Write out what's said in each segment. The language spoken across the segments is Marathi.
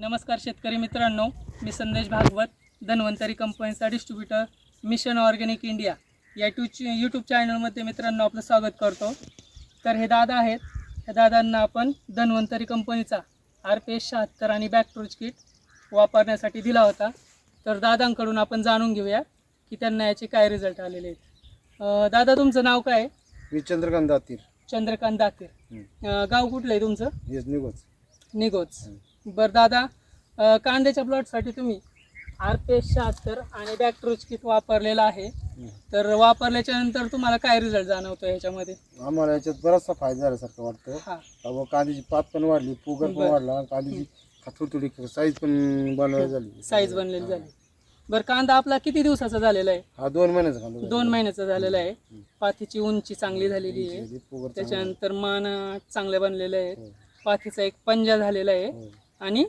नमस्कार शेतकरी मित्रांनो मी संदेश भागवत धन्वंतरी कंपनीचा डिस्ट्रीब्युटर मिशन ऑर्गॅनिक इंडिया या टू यूट्यूब चॅनलमध्ये मित्रांनो आपलं स्वागत करतो. तर हे दादा आहेत. ह्या दादांना आपण धन्वंतरी कंपनीचा आर पी एस शहात्तर आणि बॅकट्रोज किट वापरण्यासाठी दिला होता. तर दादांकडून आपण जाणून घेऊया की त्यांना याचे काय रिझल्ट आलेले आहेत. दादा तुमचं नाव काय आहे? मी चंद्रकांत दातीर. चंद्रकांत दातीर. गाव कुठलं आहे तुमचं? निघोच. निघोच. बरं दादा अं, कांद्याच्या प्लॉटसाठी तुम्ही आर पी एस शहात्तर आणि बॅक्ट्रोज किट वापरलेला आहे. तर वापरल्याच्या नंतर तुम्हाला काय रिझल्ट जाणवतो ह्याच्यामध्ये? आम्हाला याच्यात बराचसा फायदा झाल्यासारखं वाटतं हा. कांद्याची पात पण वाढली फुगर पण बरं. वाढला कांद्याची थोडी थोडी साईज पण बनवायला झाली. साईज बनलेली झाली. बरं कांदा आपला किती दिवसाचा झालेला आहे? हा दोन महिन्याचा कांदा झाला. दोन महिन्याचा झालेला आहे. पाथीची उंची चांगली झालेली आहे. त्याची फुगर चांगली. त्याच्यानंतर मान चांगले बनलेले आहेत. हो. पाथीचा एक पंजा झालेला आहे. हो. आणि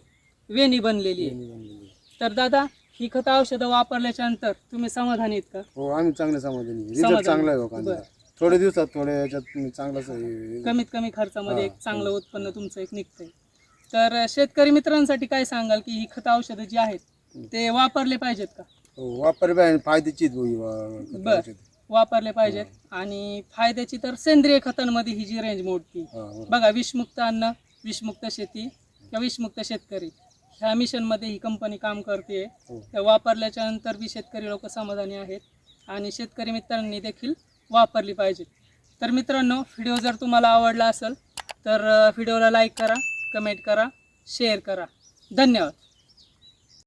वेणी बनलेली आहे. तर दादा ही खतं औषधं वापरल्याच्या नंतर तुम्ही समाधानी आहेत का? हो आम्ही चांगले समाधानी रिझल्ट समाधानी. चांगला आहे हो थोड्या दिवसात याच्यात चांगलाच आहे. कमीत कमी खर्चामध्ये एक चांगलं उत्पन्न तुमचं एक निघतंय. तर शेतकरी मित्रांसाठी काय सांगाल की ही खत औषधं जी आहेत ते वापरले पाहिजेत का? हो वापर बी आहे आणि फायद्याची आहेत वा- बर. औषधं. वापरले पाहिजेत. आणि फायद्याची तर सेंद्रिय खतांमध्ये ही जी रेंज मोडती. हा, बरोबर. बघा विषमुक्त अन्न विषमुक्त शेती किंवा विषमुक्त शेतकरी. ह्या मिशनमध्ये ही कंपनी काम करते हो. त्या वापरल्याच्या नंतर बी शेतकरी लोक समाधानी आहेत. आणि शेतकरी मित्रांनी देखील वापरली पाहिजे. तर मित्रांनो व्हिडिओ जर तुम्हाला आवडला असेल तर व्हिडिओला लाईक करा कमेंट करा शेअर करा. धन्यवाद.